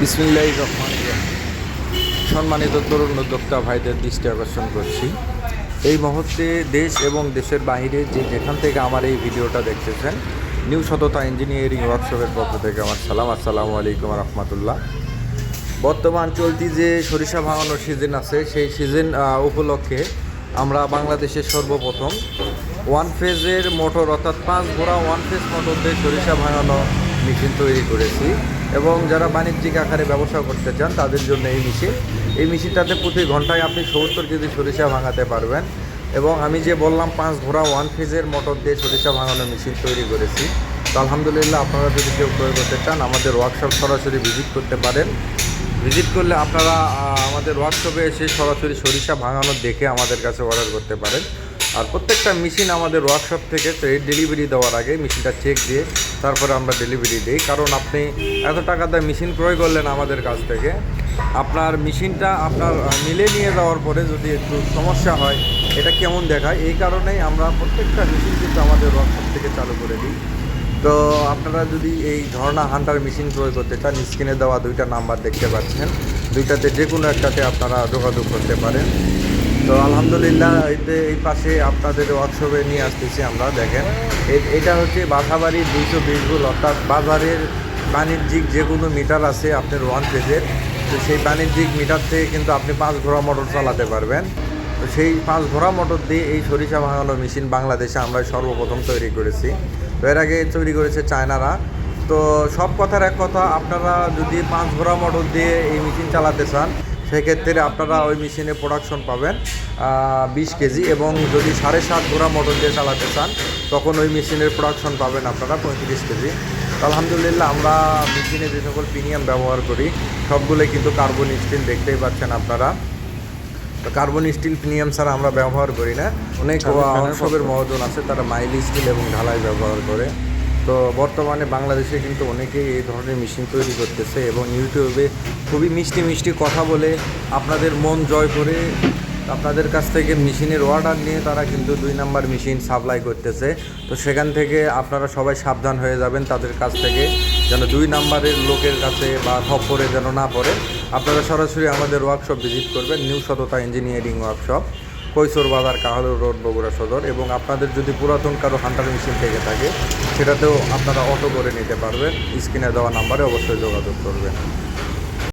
বিসমিল্লাহ রহমান সম্মানিত তরুণ উদ্যোক্তা ভাইদের দৃষ্টি আকর্ষণ করছি। এই মুহূর্তে দেশ এবং দেশের বাইরে যে যেখান থেকে আমার এই ভিডিওটা দেখতেছেন, নিউ সততা ইঞ্জিনিয়ারিং ওয়ার্কশপের পক্ষ থেকে আমার সালাম। আসসালামু আলাইকুম রহমতুল্লাহ। বর্তমান চলতি যে সরিষা ভাঙানোর সিজন আছে, সেই সিজন উপলক্ষে আমরা বাংলাদেশের সর্বপ্রথম ওয়ান ফেজের মোটর অর্থাৎ পাঁচ ঘোড়া ওয়ান ফেজ মোটর দিয়ে সরিষা ভাঙানো মেশিন তৈরি করেছি। এবং যারা বাণিজ্যিক আকারে ব্যবসা করতে চান, তাদের জন্য এই মেশিন। এই মেশিনটাতে প্রতি ঘন্টায় আপনি সত্তর কেজি সরিষা ভাঙাতে পারবেন। এবং আমি যে বললাম, পাঁচ ঘোড়া ওয়ান ফেজের মোটর দিয়ে সরিষা ভাঙানো মেশিন তৈরি করেছি। তো আলহামদুলিল্লাহ আপনারা যদি কেউ প্রয়োগ করতে চান, আমাদের ওয়ার্কশপ সরাসরি ভিজিট করতে পারেন। ভিজিট করলে আপনারা আমাদের ওয়ার্কশপে এসে সরাসরি সরিষা ভাঙানো দেখে আমাদের কাছে অর্ডার করতে পারেন। আর প্রত্যেকটা মেশিন আমাদের ওয়ার্কশপ থেকে ডেলিভারি দেওয়ার আগে মেশিনটা চেক দিয়ে তারপরে আমরা ডেলিভারি দিই। কারণ আপনি এত টাকা দিয়ে মেশিন ক্রয় করলেন আমাদের কাছ থেকে, আপনার মেশিনটা আপনার মিলে নিয়ে যাওয়ার পরে যদি একটু সমস্যা হয়, এটা কেমন দেখায়? এই কারণেই আমরা প্রত্যেকটা মেশিন কিন্তু আমাদের ওয়ার্কশপ থেকে চালু করে দিই। তো আপনারা যদি এই ঝর্ণা হান্টার মেশিন ক্রয় করতে চান স্ক্রিনে দেওয়া দুইটা নাম্বার দেখতে পাচ্ছেন। দুইটাতে যে কোনো একটাতে আপনারা যোগাযোগ করতে পারেন। তো আলহামদুলিল্লাহ এই পাশে আপনাদের ওয়ার্কশপে নিয়ে আসতেছি আমরা, দেখেন। এটা হচ্ছে বাসাবাড়ি দুইশো বিশ ভুল অর্থাৎ বাজারের বাণিজ্যিক যে কোনো মিটার আছে আপনার ওয়ান পেজের তো সেই বাণিজ্যিক মিটার থেকে কিন্তু আপনি পাঁচ ঘোড়া মোটর চালাতে পারবেন। তো সেই পাঁচ ঘোড়া মোটর দিয়ে এই সরিষা ভাঙানো মেশিন বাংলাদেশে আমরা সর্বপ্রথম তৈরি করেছি। তো এর আগে তৈরি করেছে চায়নারা। তো সব কথার এক কথা, আপনারা যদি পাঁচ ঘোড়া মোটর দিয়ে এই মেশিন চালাতে চান সেক্ষেত্রে আপনারা ওই মেশিনে প্রোডাকশন পাবেন বিশ কেজি এবং যদি সাড়ে সাত ঘোড়া মোটর দিয়ে চালাতে চান তখন ওই মেশিনের প্রোডাকশন পাবেন আপনারা পঁয়ত্রিশ কেজি। আলহামদুলিল্লাহ আমরা মেশিনে যে সকল প্রিমিয়াম ব্যবহার করি সবগুলোই কিন্তু কার্বন স্টিল দেখতেই পাচ্ছেন আপনারা। তো কার্বন স্টিল প্রিমিয়াম ছাড়া আমরা ব্যবহার করি না। অনেক ওয়ার্কশপের মহাজন আছে তারা মাইল স্টিল এবং ঢালাই ব্যবহার করে। তো বর্তমানে বাংলাদেশে কিন্তু অনেকেই এই ধরনের মেশিন তৈরি করতেছে এবং ইউটিউবে খুবই মিষ্টি মিষ্টি কথা বলে আপনাদের মন জয় করে আপনাদের কাছ থেকে মেশিনের অর্ডার নিয়ে তারা কিন্তু দুই নাম্বার মেশিন সাপ্লাই করতেছে। তো সেখান থেকে আপনারা সবাই সাবধান হয়ে যাবেন তাদের কাছ থেকে, যেন দুই নাম্বারের লোকের কাছে বা খপ্পরে যেন না পড়ে। আপনারা সরাসরি আমাদের ওয়ার্কশপ ভিজিট করবেন নিউ সততা ইঞ্জিনিয়ারিং ওয়ার্কশপ কৈশোর বাজার কাহালু রোড বগুড়া সদর এবং আপনাদের যদি পুরাতন কারও হান্টার মেশিন থেকে থাকে, সেটাতেও আপনারা অটো করে নিতে পারবেন। স্ক্রিনে দেওয়া নাম্বারে অবশ্যই যোগাযোগ করবেন।